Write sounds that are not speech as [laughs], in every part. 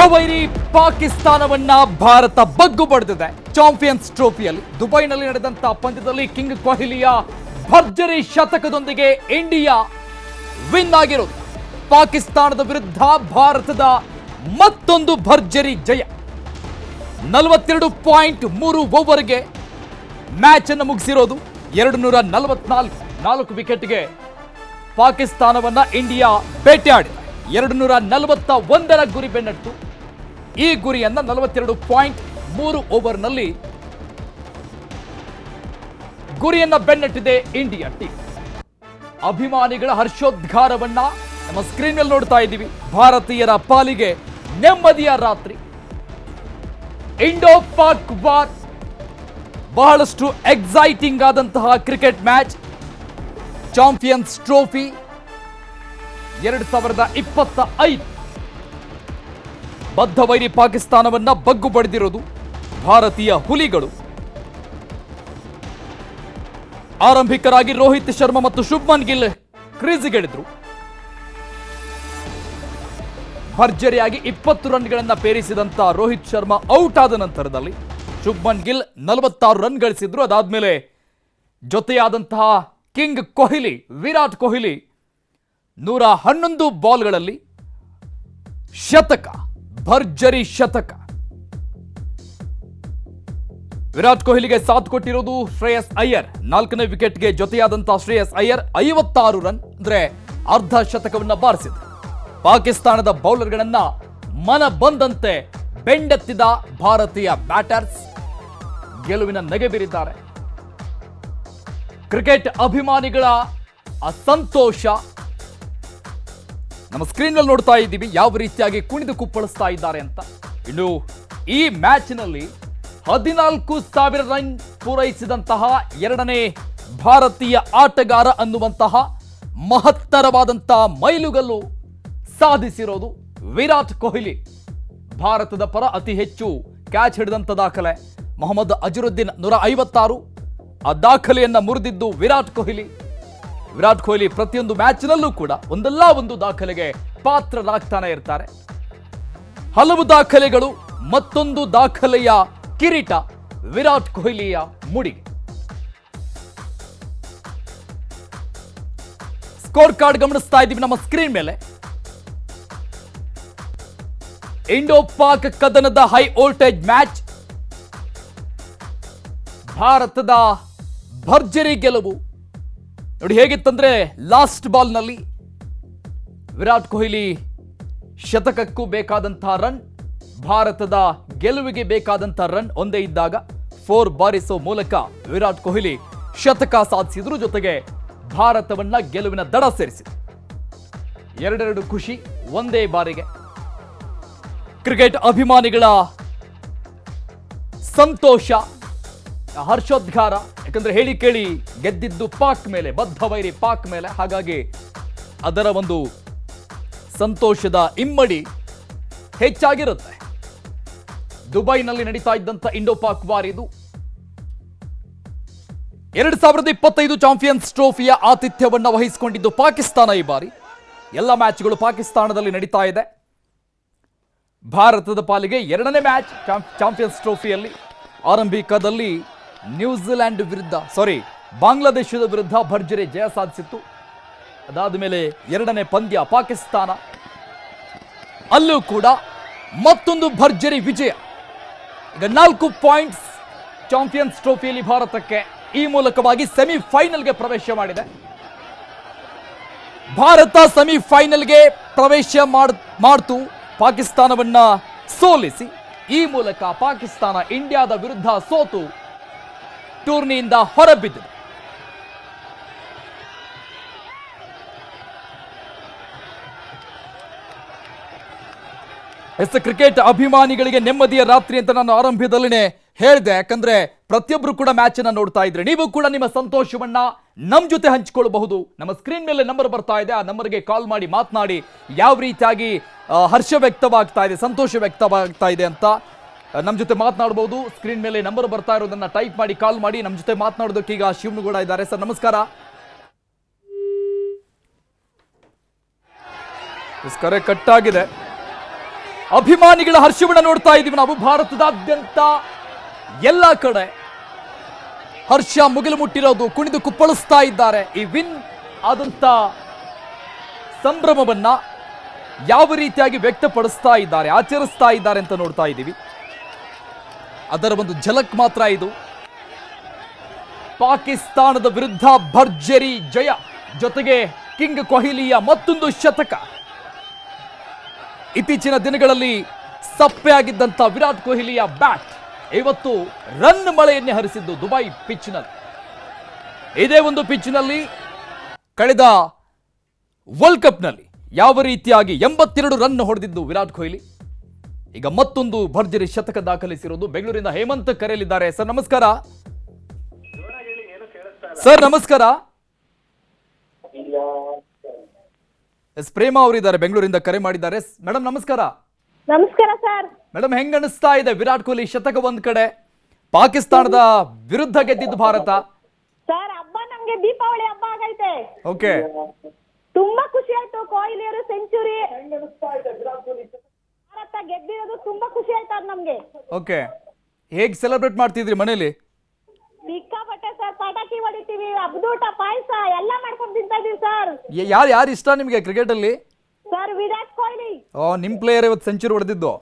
ಬದ್ಧವೈರಿ ಪಾಕಿಸ್ತಾನವನ್ನ ಭಾರತ ಬಗ್ಗು ಪಡೆದಿದೆ ಚಾಂಪಿಯನ್ಸ್ ಟ್ರೋಫಿಯಲ್ಲಿ ದುಬೈನಲ್ಲಿ ನಡೆದಂತ ಪಂದ್ಯದಲ್ಲಿ ಕಿಂಗ್ ಕೊಹ್ಲಿಯ ಭರ್ಜರಿ ಶತಕದೊಂದಿಗೆ ಇಂಡಿಯಾ ವಿನ್ ಆಗಿರೋದು. ಪಾಕಿಸ್ತಾನದ ವಿರುದ್ಧ ಭಾರತದ ಮತ್ತೊಂದು ಭರ್ಜರಿ ಜಯ. ನಲವತ್ತೆರಡು ಪಾಯಿಂಟ್ ಮೂರು ಓವರ್ಗೆ ಮ್ಯಾಚ್ ಅನ್ನು ಮುಗಿಸಿರೋದು. ಎರಡು ನೂರ ನಲವತ್ನಾಲ್ಕು ನಾಲ್ಕು ವಿಕೆಟ್ಗೆ ಪಾಕಿಸ್ತಾನವನ್ನ ಇಂಡಿಯಾ ಬೇಟೆಯಾಡಿದೆ ಎರಡು ನೂರ ನಲವತ್ತ ಒಂದರ ಗುರಿ ಬೆನ್ನಟ್ಟು ಈ ಗುರಿಯನ್ನ ನಲವತ್ತೆರಡು ಪಾಯಿಂಟ್ ಮೂರು ಓವರ್ನಲ್ಲಿ ಗುರಿಯನ್ನ ಬೆನ್ನಟ್ಟಿದೆ ಇಂಡಿಯಾ ಟೀಮ್. ಅಭಿಮಾನಿಗಳ ಹರ್ಷೋದ್ಗಾರವನ್ನ ನಮ್ಮ ಸ್ಕ್ರೀನ್ ಮೇಲೆ ನೋಡ್ತಾ ಇದ್ದೀವಿ. ಭಾರತೀಯರ ಪಾಲಿಗೆ ನೆಮ್ಮದಿಯ ರಾತ್ರಿ. Indo Pak war. ಬಹಳಷ್ಟು ಎಕ್ಸೈಟಿಂಗ್ ಆದಂತಹ ಕ್ರಿಕೆಟ್ ಮ್ಯಾಚ್ ಚಾಂಪಿಯನ್ಸ್ ಟ್ರೋಫಿ ಎರಡು ಸಾವಿರದ ಇಪ್ಪತ್ತ ಐದು. ಬದ್ಧವೈರಿ ಪಾಕಿಸ್ತಾನವನ್ನ ಬಗ್ಗು ಬಡಿದಿರೋದು ಭಾರತೀಯ ಹುಲಿಗಳು. ಆರಂಭಿಕರಾಗಿ ರೋಹಿತ್ ಶರ್ಮಾ ಮತ್ತು ಶುಭ್ಮನ್ ಗಿಲ್ ಕ್ರೀಸಿಗಿಳಿದ್ರು. ಭರ್ಜರಿಯಾಗಿ ಇಪ್ಪತ್ತು ರನ್ಗಳನ್ನ ಪೇರಿಸಿದಂತ ರೋಹಿತ್ ಶರ್ಮಾ ಔಟ್ ಆದ ನಂತರದಲ್ಲಿ ಶುಭ್ಮನ್ ಗಿಲ್ ನಲವತ್ತಾರು ರನ್ ಗಳಿಸಿದ್ರು. ಅದಾದ್ಮೇಲೆ ಜೊತೆಯಾದಂತಹ ಕಿಂಗ್ ಕೊಹ್ಲಿ, ವಿರಾಟ್ ಕೊಹ್ಲಿ ನೂರ ಹನ್ನೊಂದು ಬಾಲ್ಗಳಲ್ಲಿ ಶತಕ. ಭರ್ಜರಿ ಶತಕ. ವಿರಾಟ್ ಕೊಹ್ಲಿಗೆ ಸಾಥ್ ಕೊಟ್ಟಿರೋದು ಶ್ರೇಯಸ್ ಅಯ್ಯರ್. ನಾಲ್ಕನೇ ವಿಕೆಟ್ಗೆ ಜೊತೆಯಾದಂತಹ ಶ್ರೇಯಸ್ ಅಯ್ಯರ್ ಐವತ್ತಾರು ರನ್ ಅಂದ್ರೆ ಅರ್ಧ ಶತಕವನ್ನ ಬಾರಿಸಿದ್ರು. ಪಾಕಿಸ್ತಾನದ ಬೌಲರ್ಗಳನ್ನ ಮನ ಬಂದಂತೆ ಬೆಂಡೆತ್ತಿದ ಭಾರತೀಯ ಬ್ಯಾಟರ್ಸ್ ಗೆಲುವಿನ ನಗೆ ಬೀರಿದ್ದಾರೆ. ಕ್ರಿಕೆಟ್ ಅಭಿಮಾನಿಗಳ ಅಸಂತೋಷ ನಮ್ಮ ಸ್ಕ್ರೀನ್ನಲ್ಲಿ ನೋಡ್ತಾ ಇದ್ದೀವಿ ಯಾವ ರೀತಿಯಾಗಿ ಕುಣಿದು ಕುಪ್ಪಳಿಸ್ತಾ ಇದ್ದಾರೆ ಅಂತ. ಇನ್ನು ಈ ಮ್ಯಾಚ್ನಲ್ಲಿ ಹದಿನಾಲ್ಕು ಸಾವಿರ ರನ್ ಪೂರೈಸಿದಂತಹ ಎರಡನೇ ಭಾರತೀಯ ಆಟಗಾರ ಅನ್ನುವಂತಹ ಮಹತ್ತರವಾದಂತಹ ಮೈಲುಗಲ್ಲು ಸಾಧಿಸಿರೋದು ವಿರಾಟ್ ಕೊಹ್ಲಿ. ಭಾರತದ ಪರ ಅತಿ ಹೆಚ್ಚು ಕ್ಯಾಚ್ ಹಿಡಿದಂಥ ದಾಖಲೆ. ಮೊಹಮ್ಮದ್ ಅಜರುದ್ದೀನ್ ನೂರ ಐವತ್ತಾರು. ಆ ದಾಖಲೆಯನ್ನು ಮುರಿದಿದ್ದು ವಿರಾಟ್ ಕೊಹ್ಲಿ. ವಿರಾಟ್ ಕೊಹ್ಲಿ ಪ್ರತಿಯೊಂದು ಮ್ಯಾಚ್ನಲ್ಲೂ ಕೂಡ ಒಂದಲ್ಲ ಒಂದು ದಾಖಲೆಗೆ ಪಾತ್ರರಾಗ್ತಾನೆ ಇರ್ತಾರೆ. ಹಲವು ದಾಖಲೆಗಳು ಮತ್ತೊಂದು ದಾಖಲೆಯ ಕಿರೀಟ ವಿರಾಟ್ ಕೊಹ್ಲಿಯ ಮುಡಿಗೆ. ಸ್ಕೋರ್ ಕಾರ್ಡ್ ಗಮನಿಸ್ತಾ ಇದ್ದೀವಿ ನಮ್ಮ ಸ್ಕ್ರೀನ್ ಮೇಲೆ. ಇಂಡೋ ಪಾಕ್ ಕದನದ ಹೈ ವೋಲ್ಟೇಜ್ ಮ್ಯಾಚ್. ಭಾರತದ ಭರ್ಜರಿ ಗೆಲುವು. ನೋಡಿ ಹೇಗಿತ್ತಂದ್ರೆ ಲಾಸ್ಟ್ ಬಾಲ್ನಲ್ಲಿ ವಿರಾಟ್ ಕೊಹ್ಲಿ ಶತಕಕ್ಕೂ ಬೇಕಾದಂತಹ ರನ್ ಭಾರತದ ಗೆಲುವಿಗೆ ಬೇಕಾದಂತಹ ರನ್ ಒಂದೇ ಇದ್ದಾಗ ಫೋರ್ ಬಾರಿಸೋ ಮೂಲಕ ವಿರಾಟ್ ಕೊಹ್ಲಿ ಶತಕ ಸಾಧಿಸಿದ್ರು ಜೊತೆಗೆ ಭಾರತವನ್ನ ಗೆಲುವಿನ ದಡ ಸೇರಿಸಿದ್ರು ಎರಡೆರಡು ಖುಷಿ ಒಂದೇ ಬಾರಿಗೆ. ಕ್ರಿಕೆಟ್ ಅಭಿಮಾನಿಗಳ ಸಂತೋಷ ಹರ್ಷೋದ್ಗಾರ ಯಾಕಂದ್ರೆ ಹೇಳಿ ಕೇಳಿ, ಗೆದ್ದಿದ್ದು ಪಾಕ್ ಮೇಲೆ, ಬದ್ಧ ವೈರಿ ಪಾಕ್ ಮೇಲೆ. ಹಾಗಾಗಿ ಅದರ ಒಂದು ಸಂತೋಷದ ಇಮ್ಮಡಿ ಹೆಚ್ಚಾಗಿರುತ್ತೆ. ದುಬೈನಲ್ಲಿ ನಡೀತಾ ಇದ್ದಂಥ ಇಂಡೋ ಪಾಕ್ ವಾರ್ ಇದು ಎರಡ್ ಸಾವಿರದ ಇಪ್ಪತ್ತೈದು ಚಾಂಪಿಯನ್ಸ್ ಟ್ರೋಫಿಯ ಆತಿಥ್ಯವನ್ನು ವಹಿಸಿಕೊಂಡಿದ್ದು ಪಾಕಿಸ್ತಾನ ಈ ಬಾರಿ. ಎಲ್ಲ ಮ್ಯಾಚ್ಗಳು ಪಾಕಿಸ್ತಾನದಲ್ಲಿ ನಡೀತಾ ಇದೆ. ಭಾರತದ ಪಾಲಿಗೆ ಎರಡನೇ ಮ್ಯಾಚ್ ಚಾಂಪಿಯನ್ಸ್ ಟ್ರೋಫಿಯಲ್ಲಿ ಆರಂಭಿಕದಲ್ಲಿ ನ್ಯೂಜಿಲೆಂಡ್ ವಿರುದ್ಧ ಸಾರಿ ಬಾಂಗ್ಲಾದೇಶದ ವಿರುದ್ಧ ಭರ್ಜರಿ ಜಯ ಸಾಧಿಸಿತ್ತು. ಅದಾದ ಮೇಲೆ ಎರಡನೇ ಪಂದ್ಯ ಪಾಕಿಸ್ತಾನ. ಅಲ್ಲೂ ಕೂಡ ಮತ್ತೊಂದು ಭರ್ಜರಿ ವಿಜಯ. ಈಗ ನಾಲ್ಕು ಪಾಯಿಂಟ್ಸ್ ಚಾಂಪಿಯನ್ಸ್ ಟ್ರೋಫಿಯಲ್ಲಿ ಭಾರತಕ್ಕೆ ಈ ಮೂಲಕವಾಗಿ ಸೆಮಿಫೈನಲ್ಗೆ ಪ್ರವೇಶ ಮಾಡಿದೆ. ಭಾರತ ಸೆಮಿಫೈನಲ್ಗೆ ಪ್ರವೇಶ ಮಾಡ್, ಮಾಡ್ತು. ಪಾಕಿಸ್ತಾನವನ್ನ ಸೋಲಿಸಿ. ಈ ಮೂಲಕ ಪಾಕಿಸ್ತಾನ ಇಂಡಿಯಾದ ವಿರುದ್ಧ ಸೋತು. ಟೂರ್ನಿಯಿಂದ ಹೊರಬಿದ್ದರು ಎಸ್ ಕ್ರಿಕೆಟ್ ಅಭಿಮಾನಿಗಳಿಗೆ ನೆಮ್ಮದಿಯ ರಾತ್ರಿ ಅಂತ ನಾನು ಆರಂಭದಲ್ಲಿನೇ ಹೇಳಿದೆ. ಯಾಕಂದ್ರೆ ಪ್ರತಿಯೊಬ್ರು ಕೂಡ ಮ್ಯಾಚ್ ಅನ್ನ ನೋಡ್ತಾ ಇದ್ರೆ ನೀವು ಕೂಡ ನಿಮ್ಮ ಸಂತೋಷವನ್ನ ನಮ್ ಜೊತೆ ಹಂಚಿಕೊಳ್ಳಬಹುದು ನಮ್ಮ ಸ್ಕ್ರೀನ್ ಮೇಲೆ ನಂಬರ್ ಬರ್ತಾ ಇದೆ. ಆ ನಂಬರ್ಗೆ ಕಾಲ್ ಮಾಡಿ, ಮಾತನಾಡಿ, ಯಾವ ರೀತಿಯಾಗಿ ಹರ್ಷ ವ್ಯಕ್ತವಾಗ್ತಾ ಇದೆ, ಸಂತೋಷ ವ್ಯಕ್ತವಾಗ್ತಾ ಇದೆ ಅಂತ ನಮ್ಮ ಜೊತೆ ಮಾತನಾಡಬಹುದು ಸ್ಕ್ರೀನ್ ಮೇಲೆ ನಂಬರ್ ಬರ್ತಾ ಇರೋದನ್ನ ಟೈಪ್ ಮಾಡಿ, ಕಾಲ್ ಮಾಡಿ. ನಮ್ಮ ಜೊತೆ ಮಾತನಾಡೋದಕ್ಕೆ ಈಗ ಶಿವನಗೌಡ ಇದ್ದಾರೆ. ಸರ್, ನಮಸ್ಕಾರ. ನಮಸ್ಕಾರ ಕರೆ ಕಟ್ ಆಗಿದೆ ಅಭಿಮಾನಿಗಳ ಹರ್ಷವನ್ನ ನೋಡ್ತಾ ಇದೀವಿ ನಾವು. ಭಾರತದಾದ್ಯಂತ ಎಲ್ಲ ಕಡೆ ಹರ್ಷ ಮುಗಿಲು ಮುಟ್ಟಿರೋದು ಕುಣಿದು ಕುಪ್ಪಳಿಸ್ತಾ ಇದ್ದಾರೆ. ಈ ವಿನ್ ಆದಂತ ಸಂಭ್ರಮವನ್ನ ಯಾವ ರೀತಿಯಾಗಿ ವ್ಯಕ್ತಪಡಿಸ್ತಾ ಇದ್ದಾರೆ, ಆಚರಿಸ್ತಾ ಇದ್ದಾರೆ ಅಂತ ನೋಡ್ತಾ ಇದ್ದೀವಿ ಅದರ ಒಂದು ಝಲಕ್ ಮಾತ್ರ ಇದು. ಪಾಕಿಸ್ತಾನದ ವಿರುದ್ಧ ಭರ್ಜರಿ ಜಯ, ಜೊತೆಗೆ ಕಿಂಗ್ ಕೊಹ್ಲಿಯ ಮತ್ತೊಂದು ಶತಕ. ಇತ್ತೀಚಿನ ದಿನಗಳಲ್ಲಿ ಸಪ್ಪೆ ಆಗಿದ್ದಂಥ ವಿರಾಟ್ ಕೊಹ್ಲಿಯ ಬ್ಯಾಟ್ ಇವತ್ತು ರನ್ ಮಳೆಯನ್ನೇ ಹರಿಸಿದ್ದು ದುಬೈ ಪಿಚ್ನಲ್ಲಿ. ಇದೇ ಒಂದು ಪಿಚ್ನಲ್ಲಿ ಕಳೆದ ವರ್ಲ್ಡ್ ಕಪ್ನಲ್ಲಿ ಯಾವ ರೀತಿಯಾಗಿ ಎಂಬತ್ತೆರಡು ರನ್ ಹೊಡೆದಿದ್ದು ವಿರಾಟ್ ಕೊಹ್ಲಿ? ಈಗ ಮತ್ತೊಂದು ಭರ್ಜರಿ ಶತಕ ದಾಖಲಿಸಿರೋದು ಬೆಂಗಳೂರಿಂದ ಹೇಮಂತ್ ಕರೆಯಲಿದ್ದಾರೆ ಸರ್ ನಮಸ್ಕಾರ. ಸರ್ ನಮಸ್ಕಾರ. ಎಸ್ ಪ್ರೇಮ ಅವರಿದ್ದಾರೆ ಬೆಂಗಳೂರಿಂದ ಕರೆ ಮಾಡಿದ್ದಾರೆ. ಮೇಡಮ್ ನಮಸ್ಕಾರ. ನಮಸ್ಕಾರ ಸರ್. ಮೇಡಮ್ ಹೆಂಗ್ ಅನಿಸ್ತಾ ಇದೆ ವಿರಾಟ್ ಕೊಹ್ಲಿ ಶತಕ ಒಂದ್ ಕಡೆ? ಪಾಕಿಸ್ತಾನದ ವಿರುದ್ಧ ಗೆದ್ದಿದ್ದು ಭಾರತ. ಸರ್ ಹಬ್ಬ ನಮ್ಗೆ ದೀಪಾವಳಿ ಹಬ್ಬ ಆಗೈತೆ. ಓಕೆ. ತುಂಬಾ ಖುಷಿ ಆಯ್ತು ಕೊಹ್ಲಿ ಅವರು ಸೆಂಚುರಿ ಭಾರತ ಗೆದ್ದಿರೋದು ತುಂಬಾ ಖುಷಿ ಆಯ್ತು ನಮ್ಗೆ. ಓಕೆ ಹೇಗ್ ಸೆಲೆಬ್ರೇಟ್ ಮಾಡ್ತಿದ್ರಿ ಮನೇಲಿ? ಸಿಕ್ಕಾಪಟ್ಟೆ ಸರ್ ಪಟಾಕಿ ಹೊಡಿತೀವಿ ಹಬ್ಬದೂಟ ಪಾಯಸ ಎಲ್ಲ ಮಾಡ್ಕೊಂಡು ತಿಂತಾ ಇದೀವಿ ಸರ್. ಯಾರ್ ಯಾರು ಇಷ್ಟ ನಿಮಗೆ ಕ್ರಿಕೆಟ್ ಅಲ್ಲಿ? ಸರ್ ವಿರಾಟ್ ಕೊಹ್ಲಿ. ಓ ನಿಮ್ ಪ್ಲೇಯರ್ ಇವತ್ತು ಸೆಂಚುರಿ ಹೊಡೆದಿದ್ದು.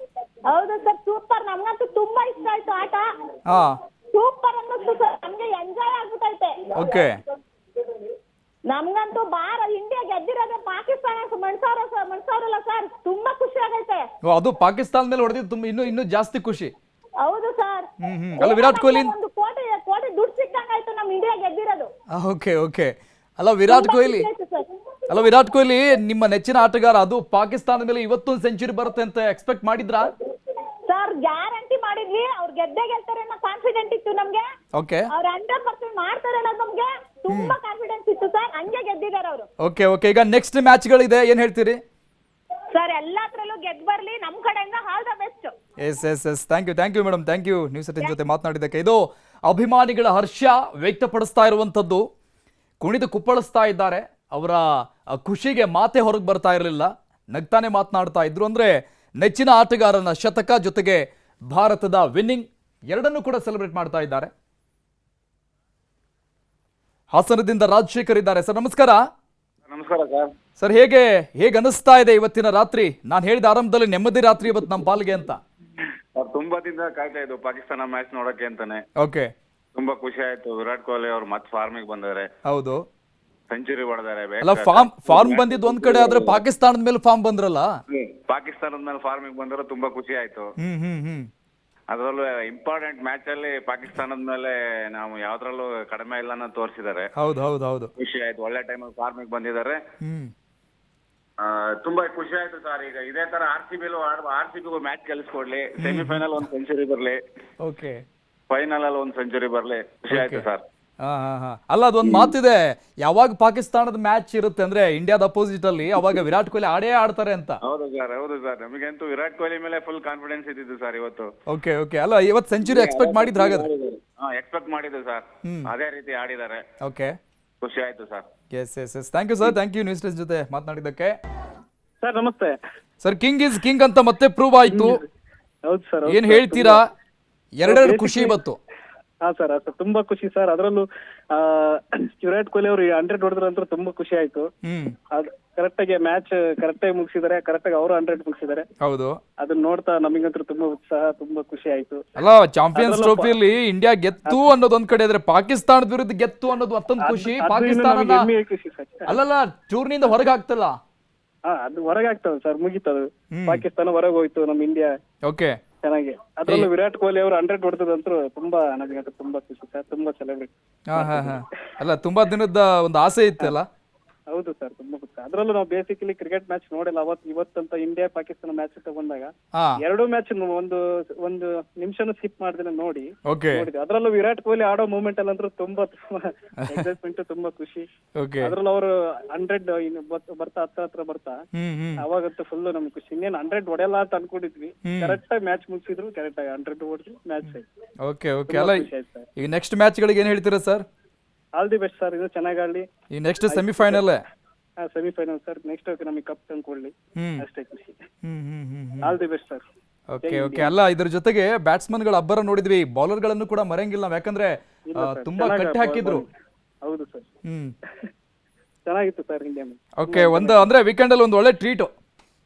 ಹೌದು ಸರ್ ಸೂಪರ್ ನಮ್ಗಂತೂ ತುಂಬಾ ಇಷ್ಟ ಆಯ್ತು ಆಟ. ಹಾ. ಸೂಪರ್ ಅನ್ನಿಸ್ತು ಸರ್ ನಮ್ಗೆ ಎಂಜಾಯ್ ಆಗ್ಬಿಟ್ಟೈತೆ. ಓಕೆ. ನಮ್ಗಂತೂ ಬಾರ ಇಂಡಿಯಾ ಗೆದ್ದಿರೋದೆ ಪಾಕಿಸ್ತಾನ ಮಣ್ಸವ್ರ ಮಣ್ಸವ್ರಲ್ಲ ಸರ್ ತುಂಬಾ ಖುಷಿ ಆಗೈತೆ. ಓ ಅದು ಪಾಕಿಸ್ತಾನ ಮೇಲೆ ಹೊಡೆದಿದ್ದು ತುಂಬಾ ಇನ್ನು ಇನ್ನು ಜಾಸ್ತಿ ಖುಷಿ. ಹೌದು ಸರ್ ಹ್ಮ್ ಹ್ಮ್. ಅಲ್ಲ ವಿರಾಟ್ ಕೊಹ್ಲಿ ಒಂದು ಕೋಟಿ ಕೋಟಿ ದುಡ್ಡು ಸಿಕ್ಕಂಗಾಯ್ತು ನಮ್ ಇಂಡಿಯಾ ಗೆದ್ದಿರೋದು. Okay okay. ಅಲ್ಲ ವಿರಾಟ್ ಕೊಹ್ಲಿ ಆಯ್ತು ಸರ್ ಅಲ್ಲ ವಿರಾಟ್ ಕೊಹ್ಲಿ ನಿಮ್ಮ ನೆಚ್ಚಿನ ಆಟಗಾರ ಅದು ಪಾಕಿಸ್ತಾನ ಮೇಲೆ ಇವತ್ತೊಂದು ಸೆಂಚುರಿ ಬರುತ್ತೆ ಅಂತ ಎಕ್ಸ್ಪೆಕ್ಟ್ ಮಾಡಿದ್ರಾ? ಸರ್ ಗ್ಯಾರಂಟಿ ಮಾಡಿದ್ವಿ. ಅವ್ರು ಗೆದ್ದೇ ಗೆಲ್ತಾರೆ ಅನ್ನೋ ಕಾನ್ಫಿಡೆಂಟ್ ಇತ್ತು ನಮ್ಗೆ. ಓಕೆ ಅವ್ರು ಹಂಡ್ರೆಡ್ ಪರ್ಸೆಂಟ್ ಮಾಡ್ತಾರೆ ಅನ್ನೋದು ನಮ್ಗೆ. ತುಂಬಾ ಕಾನ್ಫಿಡೆನ್ಸ್ ಇತ್ತು ಸರ್ ಹಂಗೆ ಗೆದ್ದಿದ್ದಾರೆ ಅವರು. ಓಕೆ ಓಕೆ ಈಗ ನೆಕ್ಸ್ಟ್ ಮ್ಯಾಚ್ಗಳಿದೆ ಏನು ಹೇಳ್ತೀರಿ? ಸರ್ ಎಲ್ಲಾದ್ರಲ್ಲೂ ಗೆದ್ ಬರ್ಲಿ ನಮ್ ಕಡೆಯಿಂದ all the best yes yes yes thank you thank you madam thank you news eighteen ಜೊತೆ ಮಾತನಾಡಿದ್ದಕ್ಕೆ. ಇದು ಅಭಿಮಾನಿಗಳ ಹರ್ಷ ವ್ಯಕ್ತಪಡಿಸ್ತಾ ಇರುವಂಥದ್ದು. ಕುಣಿದು ಕುಪ್ಪಳಿಸ್ತಾ ಇದ್ದಾರೆ. ಅವರ ಖುಷಿಗೆ ಮಾತೆ ಹೊರಗೆ ಬರ್ತಾ ಇರಲಿಲ್ಲ. ನಗ್ತಾನೆ ಮಾತನಾಡ್ತಾ ಇದ್ರು. ಅಂದ್ರೆ ನೆಚ್ಚಿನ ಆಟಗಾರನ ಶತಕ ಜೊತೆಗೆ ಭಾರತದ ವಿನ್ನಿಂಗ್ ಎರಡನ್ನೂ ಕೂಡ ಸೆಲೆಬ್ರೇಟ್ ಮಾಡ್ತಾ ಇದ್ದಾರೆ. ಹಾಸನದಿಂದ ರಾಜಶೇಖರ್ ಇದ್ದಾರೆ ಸರ್ ನಮಸ್ಕಾರ. ನಮಸ್ಕಾರ ಸರ್. ಸರ್ ಹೇಗೆ ಹೇಗೆ ಅನಿಸ್ತಾ ಇದೆ ಇವತ್ತಿನ ರಾತ್ರಿ? ನಾನು ಹೇಳಿದ ಆರಂಭದಲ್ಲಿ ನೆಮ್ಮದಿ ರಾತ್ರಿ ಇವತ್ತು ನಮ್ಮ ಪಾಲ್ಗೆ ಅಂತ. ಸರ್ ತುಂಬಾ ದಿನ ಕಾಯ್ತಾ ಇದ್ದು ಪಾಕಿಸ್ತಾನ ಮ್ಯಾಚ್ ನೋಡಕ್ಕೆ ಅಂತಾನೆ. ಓಕೆ. ತುಂಬಾ ಖುಷಿ ಆಯ್ತು. ವಿರಾಟ್ ಕೊಹ್ಲಿ ಅವ್ರು ಮತ್ತೆ ಫಾರ್ಮಿಗೆ ಬಂದಿದ್ದಾರೆ. ಹೌದು. ಸೆಂಚುರಿ ಹೊಡೆದಾರೆ ಅಲ್ಲ ಫಾರ್ಮ್ ಫಾರ್ಮ್ ಬಂದಿದ್ದು ಒಂದ್ ಕಡೆ ಆದ್ರೆ ಪಾಕಿಸ್ತಾನದ ಮೇಲೆ ಫಾರ್ಮ್ ಬಂದ್ರಲ್ಲ? ಪಾಕಿಸ್ತಾನದ ಮೇಲೆ ಫಾರ್ಮಿಗೆ ಬಂದ್ರೆ ತುಂಬಾ ಖುಷಿ ಆಯ್ತು. ಹ್ಮ್ ಹ್ಮ್ ಹ್ಮ್. ಅದರಲ್ಲೂ ಇಂಪಾರ್ಟೆಂಟ್ ಮ್ಯಾಚ್ ಅಲ್ಲಿ ಪಾಕಿಸ್ತಾನದ ಮೇಲೆ ನಾವು ಯಾವ್ದ್ರಲ್ಲೂ ಕಡಿಮೆ ಇಲ್ಲ ಅನ್ನೋ ತೋರಿಸಿದ್ದಾರೆ. ಹೌದು ಹೌದು ಹೌದು. ಖುಷಿ ಆಯ್ತು. ಒಳ್ಳೆ ಟೈಮ್ ಫಾರ್ಮಿಗೆ ಬಂದಿದ್ದಾರೆ. ಹ್ಮ್. ಆ, ತುಂಬಾ ಖುಷಿ ಆಯ್ತು ಸರ್ ಈಗ ಇದೇ ತರ ಆರ್ ಸಿ ಬಿಲು ಆರ್ ಸಿ ಬಿಗೂ ಮ್ಯಾಚ್ ಕಲಿಸ್ಕೊಡ್ಲಿ ಸೆಮಿಫೈನಲ್ ಒಂದ್ ಸೆಂಚುರಿ ಬರ್ಲಿ. ಓಕೆ ಫೈನಲ್ ಅಲ್ಲಿ ಒಂದ್ ಸೆಂಚುರಿ ಬರ್ಲಿ. ಖುಷಿ ಆಯ್ತು ಸರ್ ಅಲ್ಲ ಅದೊಂದು ಮಾತಿದೆ. ಯಾವಾಗ ಪಾಕಿಸ್ತಾನದ ಮ್ಯಾಚ್ ಇರುತ್ತೆ ಅಂದ್ರೆ ಇಂಡಿಯಾದ ಅಪೋಸಿಟ್ ಅಲ್ಲಿ ಅವಾಗ ವಿರಾಟ್ ಕೊಹ್ಲಿ ಆಡೇ ಆಡ್ತಾರೆ ಅಂತ. ಹೌದು ಸರ್ ಹೌದು ಸರ್. ನಮಗಂತೂ ವಿರಾಟ್ ಕೊಹ್ಲಿ ಮೇಲೆ ಫುಲ್ ಕಾನ್ಫಿಡೆನ್ಸ್ ಇದ್ದಿದ್ದು ಸರ್ ಇವತ್ತು. ಓಕೆ ಓಕೆ ಅಲ್ಲ ಇವತ್ತು ಸೆಂಚುರಿ ಎಕ್ಸ್ಪೆಕ್ಟ್ ಮಾಡಿದ್ರೆ ಹಾಗಾದ್ರೆ? ಎಕ್ಸ್ಪೆಕ್ಟ್ ಮಾಡಿದ್ದು ಸರ್. ಅದೇ ರೀತಿ ಆಡಿದ್ದಾರೆ. ಓಕೆ ಖುಷಿ ಆಯ್ತು sir. Yes yes yes thank you sir thank you news ಜೊತೆ ಮಾತನಾಡಿದ್ದಕ್ಕೆ. ಸರ್ ನಮಸ್ತೆ. ಸರ್ ಕಿಂಗ್ ಇಸ್ ಕಿಂಗ್ ಅಂತ ಮತ್ತೆ ಪ್ರೂವ್ ಆಯ್ತು. ಹೌದು ಸರ್ ಏನ್ ಹೇಳ್ತೀರಾ? ಎರಡೆರಡು ಖುಷಿ ಇವತ್ತು ಹಾ ಸರ್ ಸರ್ ತುಂಬಾ ಖುಷಿ ಸರ್ ಅದರಲ್ಲೂ [clears throat] ವಿರಾಟ್ ಕೊಹ್ಲಿ ಅವರು ಹಂಡ್ರೆಡ್ ಹೊಡೆದ್ರಂತೂ ತುಂಬಾ ಖುಷಿ ಆಯ್ತು. ಕರೆಕ್ಟ್ ಆಗಿ ಮ್ಯಾಚ್ ಕರೆಕ್ಟ್ ಆಗಿ ಮುಗಿಸಿದ್ದಾರೆ ಕರೆಕ್ಟ್ ಆಗಿ ಅವರು ಹಂಡ್ರೆಡ್ ಮುಗಿಸಿದ್ದಾರೆ ಹೌದು. ಅದನ್ನ ನೋಡ್ತಾ ನಮಗಂತೂ ತುಂಬಾ ಉತ್ಸಾಹ ತುಂಬಾ ಖುಷಿ ಆಯ್ತು. ಅಲ್ಲ ಚಾಂಪಿಯನ್ಸ್ ಟ್ರೋಫಿಯಲ್ಲಿ ಇಂಡಿಯಾ ಗೆತ್ತು ಅನ್ನೋದು ಒಂದ್ ಕಡೆ ಆದ್ರೆ ಪಾಕಿಸ್ತಾನದ ವಿರುದ್ಧ ಗೆತ್ತು ಅನ್ನೋದು ಮತ್ತೊಂದು ಖುಷಿ. ಪಾಕಿಸ್ತಾನ ಖುಷಿ ಸರ್ ಅಲ್ಲಲ್ಲ ಟೂರ್ನಿಂದ ಹೊರಗೆ ಆಗ್ತಲ್ಲ ಹಾ ಅದು ಹೊರಗೆ ಆಗ್ತದೆ ಸರ್ ಮುಗೀತದು. ಪಾಕಿಸ್ತಾನ ಹೊರಗೆ ಹೋಯ್ತು ನಮ್ ಇಂಡಿಯಾ ಓಕೆ ಚೆನ್ನಾಗಿ. ಅದ್ರಲ್ಲೂ ವಿರಾಟ್ ಕೊಹ್ಲಿ ಅವರು ಹಂಡ್ರೆಡ್ ಹೊಡೆದಂತೂ ತುಂಬಾ ನಮಗಂತೂ ತುಂಬಾ ಖುಷಿ ಸರ್. ತುಂಬಾ ಸೆಲೆಬ್ರೇಟ್ ಹಾ ಹಾ ಹಾ. ಅಲ್ಲ ತುಂಬಾ ದಿನದ ಒಂದು ಆಸೆ ಇತ್ತಲ್ಲ? ಹೌದು ಸರ್ ತುಂಬಾ ಖುಷಿ ಅದ್ರಲ್ಲೂ ನಾವು ಬೇಸಿಕಲಿ ಕ್ರಿಕೆಟ್ ಮ್ಯಾಚ್ ನೋಡಿಲ್ಲ ಅವತ್ತು ಇವತ್ತಂತ ಇಂಡಿಯಾ ಪಾಕಿಸ್ತಾನ ಮ್ಯಾಚ್ ತಗೊಂಡಾಗ ಹಾ. ಎರಡು ಮ್ಯಾಚ್ ಒಂದು ಒಂದು ನಿಮಿಷನೂ ಸ್ಕಿಪ್ ಮಾಡಿದ್ರೆ ನೋಡಿ. ಓಕೆ ನೋಡಿದ್ವಿ. ಅದ್ರಲ್ಲೂ ವಿರಾಟ್ ಕೊಹ್ಲಿ ಆಡೋ ಮೂಮೆಂಟ್ ಅಲ್ಲಿ ತುಂಬಾ ತುಂಬಾ [laughs] ಎಕ್ಸೈಟ್ಮೆಂಟ್ ತುಂಬಾ ಖುಷಿ. ಓಕೆ ಅದ್ರಲ್ಲೂ ಅವರು ಹಂಡ್ರೆಡ್ ಬರ್ತಾ ಹತ್ರ ಹತ್ರ ಬರ್ತಾ. ಹ್ಮ್ ಹ್ಮ್. ಅವಾಗಂತೂ ಫುಲ್ ನಮ್ಗೆ ಖುಷಿ. ಇನ್ನೇನು ಹಂಡ್ರೆಡ್ ಹೊಡೆಯಲ್ಲ ಅಂತ ಅನ್ಕೊಂಡಿದ್ವಿ. ಕರೆಕ್ಟ್ ಆಗಿ ಮ್ಯಾಚ್ ಮುಗಿಸಿದ್ರು ಕರೆಕ್ಟ್ ಆಗಿ ಹಂಡ್ರೆಡ್ ಹೊಡೆದ್ರು ಮ್ಯಾಚ್ ಓಕೆ ಓಕೆ ಅಲ್ಲ ಈಗ ನೆಕ್ಸ್ಟ್ ಮ್ಯಾಚ್ಗಳಿಗೆ ಏನ್ ಹೇಳ್ತೀರಾ sir all the best sir ಇದು ಚೆನ್ನಾಗಿ ಆಡ್ಲಿ ಈ next semifinal semifinal sir next ನಮಗೆ ಕಪ್ ತಂದು ಕೊಡ್ಲಿ. ಹ್ಮ್. ಅಷ್ಟೇ ಖುಷಿ. ಹ್ಮ್ ಹ್ಮ್ ಹ್ಮ್ ಹ್ಮ್ all the best sir okay okay ಅಲ್ಲ ಇದ್ರ ಜೊತೆಗೆ ಬ್ಯಾಟ್ಸ್ಮನ್ಗಳ ಅಬ್ಬರ ನೋಡಿದ್ವಿ. ಬೌಲರ್ಗಳನ್ನು ಕೂಡ ಮರೆಯಂಗಿಲ್ಲ ನಾವು. ಯಾಕಂದ್ರೆ ಆ, ತುಂಬಾ ಕಟ್ಟಿ ಹಾಕಿದ್ರು. ಹೌದು ಸರ್ ಹ್ಮ್. [laughs] ಚೆನ್ನಾಗಿತ್ತು ಸರ್ ಇಂಡಿಯಾ ಓಕೆ ಒಂದು ಅಂದ್ರೆ ವೀಕೆಂಡ್ ಅಲ್ಲಿ ಒಂದು ಒಳ್ಳೆ ಟ್ರೀಟ್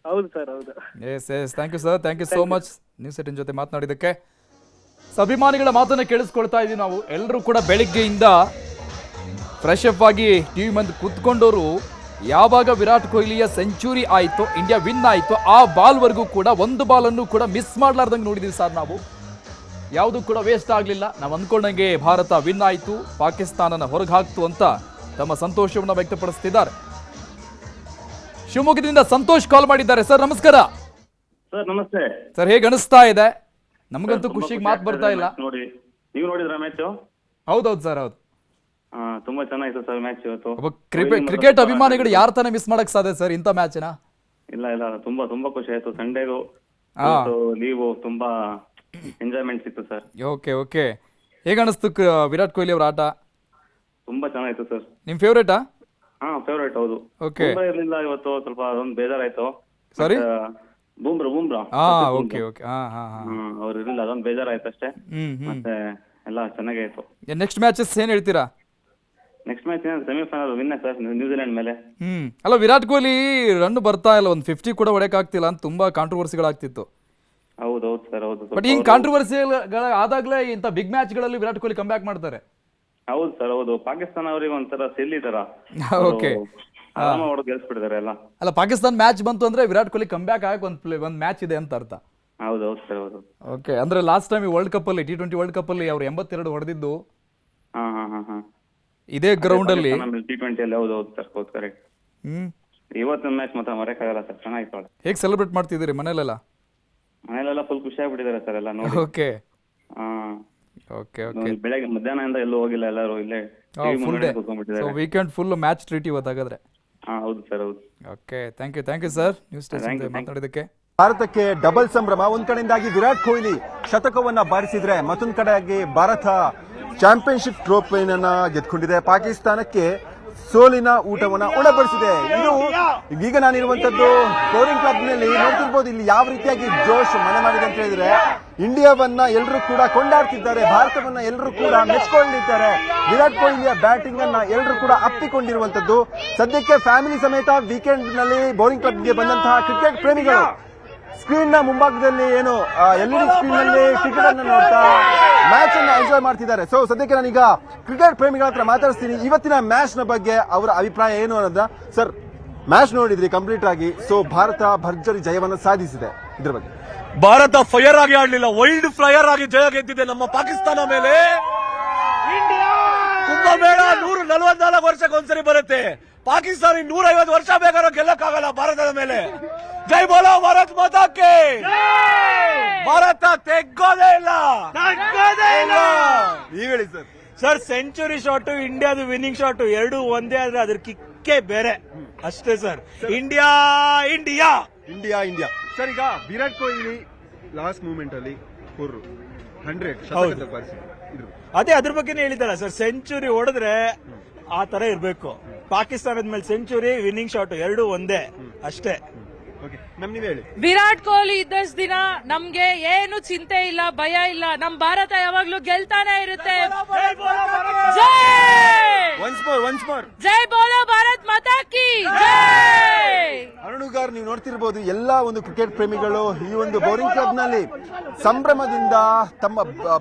ಹೌದು ಸರ್ ಹೌದು. Yes yes thank you sir thank you so much news eighteen ಜೊತೆ ಮಾತನಾಡಿದ್ದಕ್ಕೆ. ಸೊ, ಅಭಿಮಾನಿಗಳ ಮಾತನ್ನ ಕೇಳಿಸ್ಕೊಳ್ತಾ ಇದೀವಿ ನಾವು. ಎಲ್ಲರೂ ಕೂಡ ಬೆಳಿಗ್ಗೆಯಿಂದ ಫ್ರೆಶ್ ಅಪ್ ಆಗಿ ಟಿವಿ ಮುಂದೆ ಕೂತ್ಕೊಂಡವರು ಯಾವಾಗ ವಿರಾಟ್ ಕೊಹ್ಲಿಯ ಸೆಂಚುರಿ ಆಯಿತು ಇಂಡಿಯಾ ವಿನ್ ಆಯಿತು ಆ ಬಾಲ್ ಬಾಲ್ವರೆಗೂ ಕೂಡ ಒಂದು ಬಾಲನ್ನು ಕೂಡ ಮಿಸ್ ಮಾಡಲಾರ್ದಂಗೆ ನೋಡಿದೀವಿ ಸರ್ ನಾವು. ಯಾವುದು ಕೂಡ ವೇಸ್ಟ್ ಆಗಲಿಲ್ಲ. ನಾವು ಅಂದ್ಕೊಂಡಂಗೆ ಭಾರತ ವಿನ್ ಆಯಿತು ಪಾಕಿಸ್ತಾನನ ಹೊರಗೆ ಹಾಕ್ತು ಅಂತ ತಮ್ಮ ಸಂತೋಷವನ್ನು ವ್ಯಕ್ತಪಡಿಸ್ತಿದ್ದಾರೆ. ಶಿವಮೊಗ್ಗದಿಂದ ಸಂತೋಷ್ ಕಾಲ್ ಮಾಡಿದ್ದಾರೆ. ಸರ್ ನಮಸ್ಕಾರ. ಸರ್ ನಮಸ್ತೆ. ಸರ್ ಹೇಗೆ ಅನಿಸ್ತಾ ಇದೆ? ನಮಗಂತೂ ಖುಷಿಗೆ ಮಾತು ಬರ್ತಾ ಇಲ್ಲ. ನೋಡಿ. ನೀವು ನೋಡಿದ್ರ ಮ್ಯಾಚ್ ಹೌದೌದು ಸರ್ ಹೌದು. ತುಂಬಾ ಚೆನ್ನಾಗಿತ್ತು ಸರ್ ಮ್ಯಾಚ್ ಇವತ್ತು. ಒಬ್ಬ ಕ್ರಿಕೆಟ್ ಕ್ರಿಕೆಟ್ ಅಭಿಮಾನಿಗಳು ಯಾರ ತಾನೇ ಮಿಸ್ ಮಾಡಕ್ ಸಾಧ್ಯ ಸರ್ ಇಂಥ ಮ್ಯಾಚಿನ ಇಲ್ಲ ಇಲ್ಲ ತುಂಬಾ ತುಂಬಾ ಖುಷಿ ಆಯ್ತು. ಸಂಡೇಗೂ ಹಾ. ಲೀವು ತುಂಬಾ ಎಂಜಾಯ್ಮೆಂಟ್ ಸಿಕ್ತು ಸರ್ ಓಕೆ ಓಕೆ ಹೇಗೆ ಅನಿಸ್ತು ಕ- ವಿರಾಟ್ ಕೊಹ್ಲಿ ಅವರ ಆಟ? ತುಂಬಾ ಚೆನ್ನಾಗಿತ್ತು ಸರ್ ನಿಮ್ ಫೇವ್ರೇಟಾ ಹಾ ಫೇವ್ರೇಟ್ ಹೌದು. Okay. ಬೂಮ್ರಾ ಇರ್ಲಿಲ್ಲ ಇವತ್ತು ಸ್ವಲ್ಪ ಅದೊಂದು ಬೇಜಾರಾಯ್ತು. Sorry? ಬೂಮ್ರಾ ಬೂಮ್ರಾ. ಹಾ ಓಕೆ ಓಕೆ ಹಾ ಹಾ. ಹಾ ಅವ್ರು ಇರ್ಲಿಲ್ಲ ಅದೊಂದು ಬೇಜಾರಾಯ್ತು ಅಷ್ಟೇ. ಹ್ಮ್ ಹ್ಮ್. ಮತ್ತೆ ಎಲ್ಲ ಚೆನ್ನಾಗೇ ಆಯ್ತು. ನೆಕ್ಸ್ಟ್ ಮ್ಯಾಚಸ್ ಏನ್ ಹೇಳ್ತೀರಾ? Next match semifinal win sir New Zealand ಮೇಲೆ. ಹ್ಮ್. ಅಲ್ಲ ವಿರಾಟ್ ಕೊಹ್ಲಿ ರನ್ ಬರ್ತಾ ಇಲ್ಲ. ಒಂದು ಫಿಫ್ಟಿ ಕೂಡ ಹೊಡೆಯಕ್ ಆಗ್ತಿಲ್ಲ ಅಂತ ತುಂಬಾ ಕಾಂಟ್ರವರ್ಸಿಗಳಾಗ್ತಿತ್ತು ಹೌದು ಹೌದು ಸರ್ ಹೌದು. ಬಟ್ ಹಿಂಗ್ ಕಾಂಟ್ರವರ್ಸಿಗಳ ಆದಾಗ್ಲೇ ಇಂಥ ಬಿಗ್ ಮ್ಯಾಚ್ಗಳಲ್ಲಿ ವಿರಾಟ್ ಕೊಹ್ಲಿ ಕಮ್ ಬ್ಯಾಕ್ ಮಾಡ್ತಾರೆ. ಹೌದು ಸರ್ ಹೌದು. ಪಾಕಿಸ್ತಾನ ಅವರಿಗೆ ಒಂಥರ ಸೆಲ್ ತರ. [laughs] ಓಕೆ ಆರಾಮ ಹೊಡೆದು ಗೆಲ್ಸ್ಬಿಟ್ಟಿದ್ದಾರೆ ಎಲ್ಲ. ಅಲ್ಲ ಪಾಕಿಸ್ತಾನ್ ಮ್ಯಾಚ್ ಬಂತು ಅಂದ್ರೆ ವಿರಾಟ್ ಕೊಹ್ಲಿ ಕಮ್ ಬ್ಯಾಕ್ ಆಗಕ್ಕೆ ಒಂದು ಪ್ಲೇ ಒಂದು ಮ್ಯಾಚ್ ಇದೆ ಅಂತ ಅರ್ಥ. ಹೌದು ಹೌದು ಸರ್ ಹೌದು. ಓಕೆ ಅಂದ್ರೆ ಲಾಸ್ಟ್ ಟೈಮ್ ವರ್ಲ್ಡ್ ಕಪ್ ಅಲ್ಲಿ ಟಿ ಟ್ವೆಂಟಿ ವರ್ಲ್ಡ್ ಕಪ್ ಅಲ್ಲಿ ಅವ್ರು ಎಂಬತ್ತೆರಡು ಹೊಡೆದಿದ್ದು. ಹಾ ಹಾ ಹಾ ಹಾ. ಇದೇ ಗ್ರೌಂಡ್ ಅಲ್ಲಿ ಟಿ ಟ್ವೆಂಟಿ ಅಲ್ಲಿ ಹೌದು ಹೌದು ಸರ್ ಹೌದು ಕರೆಕ್ಟ್ ಹ್ಮ್. ಇವತ್ತಿನ ಮ್ಯಾಚ್ ಮಾತ್ರ ಮರೆಯಕ್ಕಾಗಲ್ಲ ಸರ್ ಚೆನ್ನಾಗಿತ್ತು ಅವಳು. ಹೇಗೆ ಸೆಲೆಬ್ರೇಟ್ ಮಾಡ್ತಿದ್ದೀರಿ ಮನೇಲೆಲ್ಲ? ಮನೇಲೆಲ್ಲ ಫುಲ್ ಖುಷಿ ಆಗ್ಬಿಟ್ಟಿದ್ದಾರೆ ಸರ್ ಎಲ್ಲ ನೋಡಿ. ಓಕೆ ಹಾ. ಓಕೆ ಓಕೆ ನೋಡಿ, ಬೆಳಗ್ಗೆ ಮಧ್ಯಾಹ್ನದಿಂದ ಎಲ್ಲೂ ಹೋಗಿಲ್ಲ ಎಲ್ಲರೂ ಇಲ್ಲೇ TV ಫುಲ್ ಮುಂದ್ಗಡೆ day so weekend full match treat ಇವತ್ತಾಗಾದ್ರೆ ಹಾ ಹೌದು ಸರ್ ಹೌದು. Okay thank you thank you sir news station ಮಾತಾಡಿದ್ದಕ್ಕೆ. ಭಾರತಕ್ಕೆ ಡಬಲ್ ಸಂಭ್ರಮ. ಒಂದ್ ಕಡೆಯಿಂದಾಗಿ ವಿರಾಟ್ ಕೊಹ್ಲಿ ಶತಕವನ್ನ ಬಾರಿಸಿದ್ರೆ ಮತ್ತೊಂದ್ ಕಡೆಯಾಗಿ ಭಾರತ ಚಾಂಪಿಯನ್ಶಿಪ್ ಟ್ರೋಫಿಯನ್ನ ಗೆದ್ಕೊಂಡಿದೆ ಪಾಕಿಸ್ತಾನಕ್ಕೆ ಸೋಲಿನ ಊಟವನ್ನ ಉಣಬಡಿಸಿದೆ ಇದು ಈಗ ನಾನಿರುವಂತದ್ದು ಬೌಲಿಂಗ್ ಕ್ಲಬ್ನಲ್ಲಿ ನೋಡ್ತಿರ್ಬೋದು ಇಲ್ಲಿ ಯಾವ ರೀತಿಯಾಗಿ ಜೋಶ್ ಮನೆ ಮಾಡಿದೆ ಅಂತ ಹೇಳಿದ್ರೆ, ಇಂಡಿಯಾವನ್ನ ಎಲ್ಲರೂ ಕೂಡ ಕೊಂಡಾಡ್ತಿದ್ದಾರೆ, ಭಾರತವನ್ನ ಎಲ್ಲರೂ ಕೂಡ ಮೆಚ್ಕೊಂಡಿದ್ದಾರೆ. ವಿರಾಟ್ ಕೊಹ್ಲಿಯ ಬ್ಯಾಟಿಂಗ್ ಅನ್ನ ಎಲ್ಲರೂ ಕೂಡ ಅಪ್ಪಿಕೊಂಡಿರುವಂತದ್ದು. ಸದ್ಯಕ್ಕೆ ಫ್ಯಾಮಿಲಿ ಸಮೇತ ವೀಕೆಂಡ್ನಲ್ಲಿ ಬೌಲಿಂಗ್ ಕ್ಲಬ್ಗೆ ಬಂದಂತಹ ಕ್ರಿಕೆಟ್ ಪ್ರೇಮಿಗಳು ಸ್ಕ್ರೀನ್ನ ಮುಂಭಾಗದಲ್ಲಿ ಏನು ಎಲ್ ಇಡಿ ಸ್ಕ್ರೀನ್ನಲ್ಲಿ ಕ್ರಿಕೆಟ್ ಅನ್ನು ನೋಡ್ತಾ ಮ್ಯಾಚ್ ಅನ್ನ ಎಂಜಾಯ್ ಮಾಡ್ತಿದ್ದಾರೆ. ಸೊ ಸದ್ಯಕ್ಕೆ ನಾನೀಗ ಕ್ರಿಕೆಟ್ ಪ್ರೇಮಿಗಳ ಹತ್ರ ಮಾತಾಡಿಸ್ತೀನಿ. ಇವತ್ತಿನ ಮ್ಯಾಚ್ನ ಬಗ್ಗೆ ಅವರ ಅಭಿಪ್ರಾಯ ಏನು ಅನ್ನೋದ ಸರ್ ಮ್ಯಾಚ್ ನೋಡಿದ್ರಿ ಕಂಪ್ಲೀಟ್ ಆಗಿ. ಸೊ ಭಾರತ ಭರ್ಜರಿ ಜಯವನ್ನು ಸಾಧಿಸಿದೆ ಇದ್ರ ಬಗ್ಗೆ. ಭಾರತ ಫೈರ್ ಆಗಿ ಆಡಲಿಲ್ಲ. ವೈಲ್ಡ್ ಫ್ಲೈಯರ್ ಆಗಿ ಜಯ ಗೆದ್ದಿದೆ ನಮ್ಮ ಪಾಕಿಸ್ತಾನ ಮೇಲೆ. ಕುಂಭಮೇಳ ನೂರ ನಲವತ್ನಾಲ್ಕು ವರ್ಷಕ್ಕೆ ಒಂದ್ಸರಿ ಬರುತ್ತೆ. ಪಾಕಿಸ್ತಾನ ನೂರ ಐವತ್ತು ವರ್ಷ ಬೇಕಾದ್ರೂ ಗೆಲ್ಲಕ್ಕಾಗಲ್ಲ ಭಾರತದ ಮೇಲೆ. ಜೈ ಬೋಲೋ ಭಾರತ್ ಮಾತಾಕ್ಕೆ. ಭಾರತ ತೆಗ್ಗೋದೇ ಇಲ್ಲ. ಈಗ ನೀವ್ ಹೇಳಿ ಸರ್. ಸರ್ ಸೆಂಚುರಿ ಶಾಟ್ ಇಂಡಿಯಾದ ವಿನ್ನಿಂಗ್ ಶಾಟ್ ಎರಡು ಒಂದೇ ಆದ್ರೆ ಅದ್ರ ಕಿಕ್ಕೇ ಬೇರೆ. ಅಷ್ಟೇ sir. India India! India India. Sir ಈಗ ವಿರಾಟ್ ಕೊಹ್ಲಿ ಲಾಸ್ಟ್ ಮೂಮೆಂಟ್ ಅಲ್ಲಿ ಫೋರ್ ಹಂಡ್ರೆಡ್ ಹೌದು. ಅದೇ ಅದ್ರ ಬಗ್ಗೆನೇ ಹೇಳಿದ್ದಲ್ಲ ಸರ್ ಸೆಂಚುರಿ ಹೊಡೆದ್ರೆ ಆ ತರ ಇರ್ಬೇಕು. ಪಾಕಿಸ್ತಾನದ ಮೇಲೆ ಸೆಂಚುರಿ ವಿನ್ನಿಂಗ್ ಶಾಟ್ ಎರಡು ಒಂದೇ. ಅಷ್ಟೇ. ವಿರಾಟ್ ಕೊಹ್ಲಿ ಇದ್ದಷ್ಟು ದಿನ ನಮ್ಗೆ ಏನು ಚಿಂತೆ ಇಲ್ಲ ಭಯ ಇಲ್ಲ. ನಮ್ ಭಾರತ ಯಾವಾಗ್ಲೂ ಗೆಲ್ತಾನೆ ಇರುತ್ತೆ. ಜೈ ಒನ್ಸ್ ಮೋರ್ ಒನ್ಸ್ ಮೋರ್ ಜೈ ಬೋಲೋ ಭಾರತ್ ಮತಾಕಿ ಜೈ! ಅರುಣುಗಾರ್ ನೀವು ನೋಡ್ತಿರ್ಬೋದು ಎಲ್ಲಾ ಒಂದು ಕ್ರಿಕೆಟ್ ಪ್ರೇಮಿಗಳು ಈ ಒಂದು ಬೌಲಿಂಗ್ ಕ್ಲಬ್ನಲ್ಲಿ ಸಂಭ್ರಮದಿಂದ ತಮ್ಮ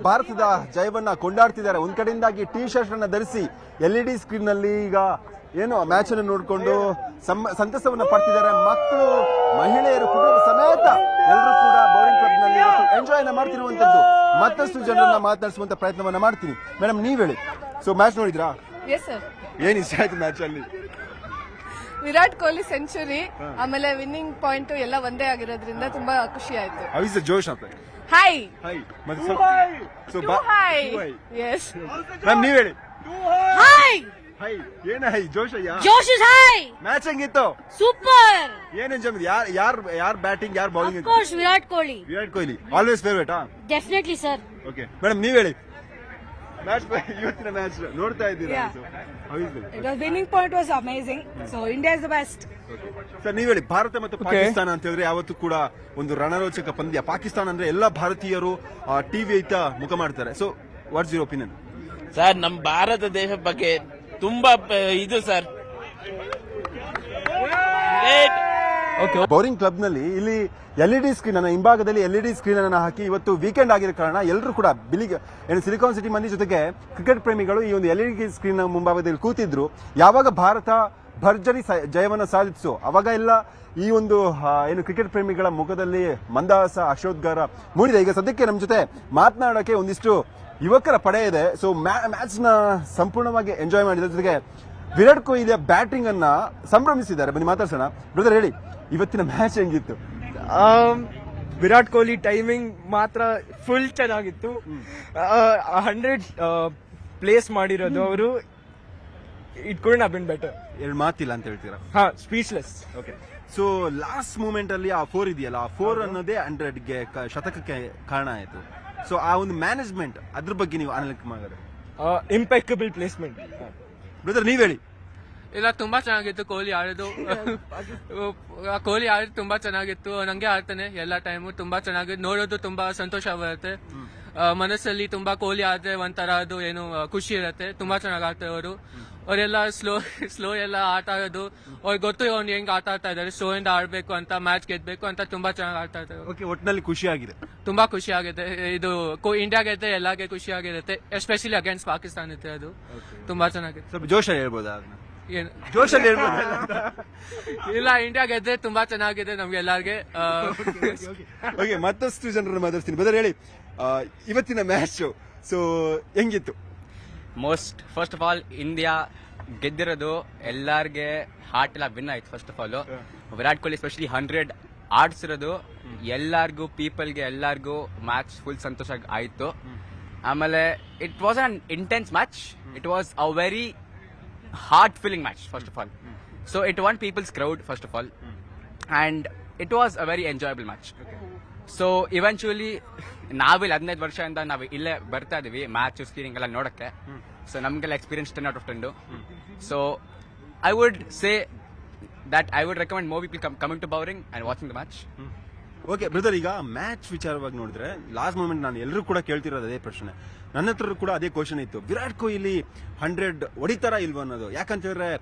ಭಾರತದ ಜಯವನ್ನ ಕೊಂಡಾಡ್ತಿದ್ದಾರೆ. ಒಂದ್ ಕಡೆಯಿಂದಾಗಿ ಟಿ ಶರ್ಟ್ ಅನ್ನ ಧರಿಸಿ ಎಲ್ ಇ ಡಿ ಸ್ಕ್ರೀನ್ನಲ್ಲಿ ಈಗ ಏನು ಮ್ಯಾಚ್ ಅನ್ನು ನೋಡಿಕೊಂಡು ಸಂತಸವನ್ನ ಪಡ್ತಿದ್ದಾರೆ. ಮಕ್ಕಳು ಮಹಿಳೆಯರು ಕುಟುಂಬ ಸಮೇತ ಎಲ್ಲರೂ ಕೂಡ ಬೌಲಿಂಗ್ ಕ್ಲಬ್ನಲ್ಲಿ ಎಂಜಾಯ್ ಮಾಡ್ತಿರುವಂತದ್ದು. ಮತ್ತಷ್ಟು ಜನರನ್ನ ಮಾತನಾಡಿಸುವಂತ ಪ್ರಯತ್ನವನ್ನ ಮಾಡ್ತೀನಿ. ಮೇಡಮ್ ನೀವ್ ಹೇಳಿ. ಸೊ ಮ್ಯಾಚ್ ನೋಡಿದ್ರಾ? ಎಸ್ ಸರ್ ಏನ್ ಇಷ್ಟ ಆಯ್ತು ಮ್ಯಾಚ್ ಅಲ್ಲಿ? ವಿರಾಟ್ ಕೊಹ್ಲಿ ಸೆಂಚುರಿ ಆಮೇಲೆ ವಿನ್ನಿಂಗ್ ಪಾಯಿಂಟ್ ಎಲ್ಲ ಒಂದೇ ಆಗಿರೋದ್ರಿಂದ ತುಂಬಾ ಖುಷಿ ಆಯ್ತು. ಹೌ ಇಸ್ ದ ಜೋಶ್ ಅಂತ ಹೈ ಹೈ ಮತ್ತೆ ಸೊ ಹಾಯ್ ಎಸ್ ಮ್ಯಾಮ್ ನೀವ್ ಹೇಳಿ. ಹಾಯ್ ಹೈ ಏನ ಹೈ ಜೋಶ್ ಅಯ್ಯ ಜೋಶ್ ಇಸ್ ಹೈ! ಮ್ಯಾಚ್ ಹೆಂಗಿತ್ತು ಸೂಪರ್ ಏನ್ ಎಂಜಾಯ್ ಯಾರ್ ಯಾರ್ ಯಾರ್ ಬ್ಯಾಟಿಂಗ್ ಯಾರ್ bowling course Virat Kohli. Virat Kohli. Always favourite ಹಾ ಡೆಫಿನೆಟ್ಲಿ ಸರ್ ಓಕೆ ಮೇಡಮ್ ನೀವ್ ಹೇಳಿ. ಮ್ಯಾಚ್ ಇವತ್ತಿನ ಮ್ಯಾಚ್ ನೋಡ್ತಾ ಇದ್ದೀರಾ? Yeah. It? The winning point was amazing. So India is the best. Sir ನೀವ್ ಹೇಳಿ. ಭಾರತ ಮತ್ತು ಪಾಕಿಸ್ತಾನ ಅಂತ ಹೇಳಿದ್ರೆ ಯಾವತ್ತು ಕೂಡ ಒಂದು ರಣರೋಚಕ ಪಂದ್ಯ. ಪಾಕಿಸ್ತಾನ ಅಂದ್ರೆ ಎಲ್ಲಾ ಭಾರತೀಯರು ಟಿವಿ ಐತ ಮುಖ ಮಾಡ್ತಾರೆ. So what's your opinion sir ನಮ್ಮ ಭಾರತ ದೇಶ ಬಗ್ಗೆ ತುಂಬಾ ಇದು ಸರ್. ಬೌರಿಂಗ್ ಕ್ಲಬ್ನಲ್ಲಿ ಇಲ್ಲಿ ಎಲ್ ಡಿ ಸ್ಕ್ರೀನ್ ಅನ್ನ, ಹಿಂಭಾಗದಲ್ಲಿ ಎಲ್ ಡಿ ಸ್ಕ್ರೀನ್ ಅನ್ನ ಹಾಕಿ ಇವತ್ತು ವೀಕೆಂಡ್ ಆಗಿರೋ ಕಾರಣ ಎಲ್ಲರೂ ಕೂಡ ಬಿಲಿಗೆ, ಏನು ಸಿಲಿಕಾನ್ ಸಿಟಿ ಮಂದಿ ಜೊತೆಗೆ ಕ್ರಿಕೆಟ್ ಪ್ರೇಮಿಗಳು ಈ ಒಂದು ಎಲ್ ಡಿ ಸ್ಕ್ರೀನ್ ಮುಂಭಾಗದಲ್ಲಿ ಕೂತಿದ್ರು. ಯಾವಾಗ ಭಾರತ ಭರ್ಜರಿ ಜಯವನ್ನು ಸಾಧಿಸು ಅವಾಗ ಎಲ್ಲ ಈ ಒಂದು ಏನು ಕ್ರಿಕೆಟ್ ಪ್ರೇಮಿಗಳ ಮುಖದಲ್ಲಿ ಮಂದಹಾಸ, ಅಶೋದ್ಗಾರ ಮೂಡಿದೆ. ಈಗ ಸದ್ಯಕ್ಕೆ ನಮ್ಮ ಜೊತೆ ಮಾತನಾಡೋಕೆ ಒಂದಿಷ್ಟು ಯುವಕರ ಪಡೆ ಇದೆ. ಸೊ ಮ್ಯಾಚ್ನ ಸಂಪೂರ್ಣವಾಗಿ ಎಂಜಾಯ್ ಮಾಡಿದ ಜೊತೆಗೆ ವಿರಾಟ್ ಕೊಹ್ಲಿಯ ಬ್ಯಾಟಿಂಗ್ ಅನ್ನ ಸಂಭ್ರಮಿಸಿದ್ದಾರೆ. ಬನ್ನಿ ಮಾತಾಡ್ಸೋಣ. ಬ್ರದರ್ ಹೇಳಿ. ಇವತ್ತಿನ ಮ್ಯಾಚ್ ಹೆಂಗಿತ್ತು? ವಿರಾಟ್ ಕೊಹ್ಲಿ ಟೈಮಿಂಗ್ ಮಾತ್ರ ಫುಲ್ ಚೆನ್ನಾಗಿತ್ತು. ಹಂಡ್ರೆಡ್ ಪ್ಲೇಸ್ ಮಾಡಿರೋದು ಅವರು. ಇಟ್ ಕುಡ್ ಬಿನ್ ಬೆಟರ್ ಎರಡು ಮಾತಿಲ್ಲ ಅಂತ ಹೇಳ್ತೀರಾ? ಹಾ speechless okay so last moment ಅಲ್ಲಿ ಆ ಫೋರ್ ಇದೆಯಲ್ಲ ಆ ಫೋರ್ ಅನ್ನೋದೇ ಹಂಡ್ರೆಡ್ಗೆ ಶತಕಕ್ಕೆ ಕಾರಣ ಆಯ್ತು. ಸೊ ಆ ಒಂದು ಮ್ಯಾನೇಜ್ಮೆಂಟ್ ಅದ್ರ ಬಗ್ಗೆ ನೀವು ಅನಲಿಕ್ ಮಾಡಿದ್ರೆ? ಇಂಪೆಕಬಲ್ ಪ್ಲೇಸ್ಮೆಂಟ್ ಬ್ರದರ್ ನೀವ್ ಹೇಳಿ. ಇಲ್ಲ ತುಂಬಾ ಚೆನ್ನಾಗಿತ್ತು ಕೊಹ್ಲಿ ಆಡೋದು ಆ, ಕೊಹ್ಲಿ ಆಡೋದು ತುಂಬಾ ಚೆನ್ನಾಗಿತ್ತು. ನಂಗೆ ಆಡ್ತಾನೆ ಎಲ್ಲ ಟೈಮು ತುಂಬಾ ಚೆನ್ನಾಗಿ. ನೋಡೋದು ತುಂಬಾ ಸಂತೋಷ ಬರುತ್ತೆ. ಮನಸ್ಸಲ್ಲಿ ತುಂಬಾ ಕೊಹ್ಲಿ ಆದ್ರೆ ಒಂಥರ ಅದು ಏನು ಖುಷಿ ಇರುತ್ತೆ. ತುಂಬಾ ಚೆನ್ನಾಗಿ ಆಡ್ತಾರೆ ಅವರು. ಅವರೆಲ್ಲ ಸ್ಲೋ ಸ್ಲೋ ಎಲ್ಲ ಆಟ ಆಡೋದು. ಅವ್ರಿಗೆ ಗೊತ್ತು ಅವ್ನು ಹೆಂಗ್ ಆಟ ಆಡ್ತಾ ಇದ್ದಾರೆ ಸ್ಲೋ ಇಂದ ಆಡ್ಬೇಕು ಅಂತ ಮ್ಯಾಚ್ ಗೆದ್ಬೇಕು ಅಂತ ತುಂಬಾ ಚೆನ್ನಾಗಿ ಆಡ್ತಾ ಇದ್ದಾರೆ ಓಕೆ ಒಟ್ಟಿನಲ್ಲಿ ಖುಷಿ ಆಗಿದೆ. ತುಂಬಾ ಖುಷಿ ಆಗಿದೆ. ಇದು ಇಂಡಿಯಾ ಗೆದ್ದೆ ಎಲ್ಲಾಗೆ ಖುಷಿ ಆಗಿರುತ್ತೆ ಎಸ್ಪೆಷಲಿ ಅಗೇನ್ಸ್ಟ್ ಪಾಕಿಸ್ತಾನ ಇತ್ತು ಅದು ತುಂಬಾ ಚೆನ್ನಾಗಿದೆ. ಸ್ವಲ್ಪ ಜೋಶಲ್ಲಿ ಹೇಳ್ಬೋದಾ ಏನು? ಜೋಶಲ್ಲಿ ಹೇಳ್ಬೋದಾ? ಇಲ್ಲ ಇಂಡಿಯಾ ಗೆದ್ದೆ ತುಂಬಾ ಚೆನ್ನಾಗಿದೆ ನಮ್ಗೆ ಎಲ್ಲಾರ್ಗೆ. [laughs] ಓಕೆ ಮತ್ತಷ್ಟು ಜನರನ್ನು ಮಾತಾಡ್ತೀನಿ ಬದಲು ಹೇಳಿ ಇವತ್ತಿನ ಮ್ಯಾಚ್ ಸೊ ಹೆಂಗಿತ್ತು? Most first of all India ಗೆದ್ದಿರೋದು ಎಲ್ಲಾರ್ಗೆ ಹಾರ್ಟ್ ಎಲ್ಲ ವಿನ್ ಆಯ್ತು first of all Virat Kohli specially hundred ಆಡ್ಸಿರೋದು ಎಲ್ಲಾರ್ಗೂ ಪೀಪಲ್ಗೆ ಎಲ್ಲಾರ್ಗೂ ಮ್ಯಾಚ್ ಫುಲ್ ಸಂತೋಷ ಆಯ್ತು. ಆಮೇಲೆ it was an intense match it was a very heart feeling match first of all so it want peoples crowd first of all and it was a very enjoyable match so eventually ನಾವಿಲ್ಲಿ ಹದಿನೈದು ವರ್ಷದಿಂದ ನಾವು ಇಲ್ಲೇ ಬರ್ತಾ ಇದೀವಿ match screening ಎಲ್ಲ ನೋಡಕ್ಕೆ. So ನಮಗೆಲ್ಲ experience ten out of ten so I would say that I would recommend people coming to Bowring and watching the match okay brother ಈಗ ಮ್ಯಾಚ್ ವಿಚಾರವಾಗಿ ನೋಡಿದ್ರೆ ಲಾಸ್ಟ್ ಮೂಮೆಂಟ್ ನಾನು ಎಲ್ಲರೂ ಕೂಡ ಕೇಳ್ತಿರೋದು ಅದೇ ಪ್ರಶ್ನೆ. ನನ್ನ ಹತ್ರ ಕೂಡ ಅದೇ ಕ್ವಶನ್ ಇತ್ತು. ವಿರಾಟ್ ಕೊಹ್ಲಿ ಹಂಡ್ರೆಡ್ ಹೊಡಿತಾರ ಇಲ್ವೋ ಅನ್ನೋದು. ಯಾಕಂತ ಹೇಳಿದ್ರೆ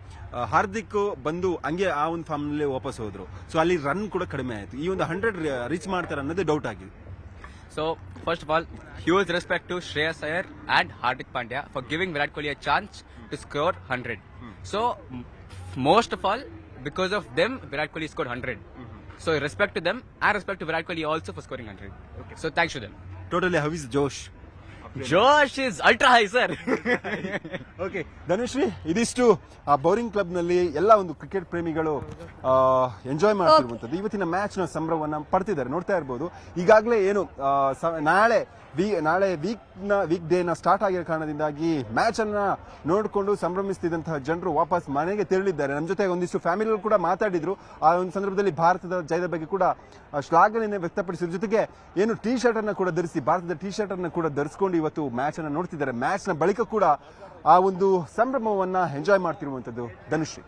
ಹಾರ್ದಿಕ್ ಬಂದು ಹಂಗೆ ಆ ಒಂದು ಫಾರ್ಮ್ನಲ್ಲಿ ವಾಪಸ್ ಹೋದ್ರು. ಸೊ ಅಲ್ಲಿ ರನ್ ಕೂಡ ಕಡಿಮೆ ಆಯ್ತು. ಈ ಒಂದು ಹಂಡ್ರೆಡ್ ರೀಚ್ ಮಾಡ್ತಾರೆ ಅನ್ನೋದೇ ಡೌಟ್ ಆಗಿದೆ. First of all, huge respect to Shreyas Iyer and Hardik Pandya for giving Virat Kohli a chance to score 100. So, m- most of all, because of them, Virat Kohli scored 100. So respect to them I respect to Virat Kohli also for scoring 100. Okay. So thanks to them. Totally. How is Josh? Josh is ultra high sir. [laughs] Okay Dhanushree ಇದಿಷ್ಟು ಆ Bowring ಕ್ಲಬ್ನಲ್ಲಿ ಎಲ್ಲ ಒಂದು cricket ಪ್ರೇಮಿಗಳು enjoy ಮಾಡ್ತಿರುವಂತದ್ದು ಇವತ್ತಿನ ಮ್ಯಾಚ್ನ ಸಂಭ್ರಮವನ್ನ ಪಡ್ತಿದ್ದಾರೆ ನೋಡ್ತಾ ಇರ್ಬೋದು. ಈಗಾಗಲೇ ಏನು ಆ, ಸ- ನಾಳೆ ವೀ ನಾಳೆ ವೀಕ್ನ ವೀಕ್ ಡೇ ನ ಸ್ಟಾರ್ಟ್ ಆಗಿರೋ ಕಾರಣದಿಂದಾಗಿ ಮ್ಯಾಚ್ ಅನ್ನ ನೋಡಿಕೊಂಡು ಸಂಭ್ರಮಿಸ್ತಿದ್ದಂತಹ ಜನರು ವಾಪಸ್ ಮನೆಗೆ ತೆರಳಿದ್ದಾರೆ. ನಮ್ಮ ಜೊತೆ ಒಂದಿಷ್ಟು ಫ್ಯಾಮಿಲಿಗಳು ಕೂಡ ಮಾತಾಡಿದ್ರು. ಆ ಒಂದು ಸಂದರ್ಭದಲ್ಲಿ ಭಾರತದ ಜಯದ ಬಗ್ಗೆ ಕೂಡ ಆ, ಶ್ಲಾಘನೆಯನ್ನು ವ್ಯಕ್ತಪಡಿಸಿದ್ರು. ಜೊತೆಗೆ ಏನು ಟಿ ಶರ್ಟ್ ಅನ್ನ ಕೂಡ ಧರಿಸಿ ಭಾರತದ ಟಿ ಶರ್ಟ್ ಅನ್ನ ಕೂಡ ಧರಿಸಿಕೊಂಡು ಇವತ್ತು ಮ್ಯಾಚ್ ಅನ್ನು ನೋಡ್ತಿದ್ದಾರೆ. ಮ್ಯಾಚ್ನ ಬಳಿಕ ಕೂಡ ಆ ಒಂದು ಸಂಭ್ರಮವನ್ನ ಎಂಜಾಯ್ ಮಾಡ್ತಿರುವಂತದ್ದು ಧನುಶ್ರೀ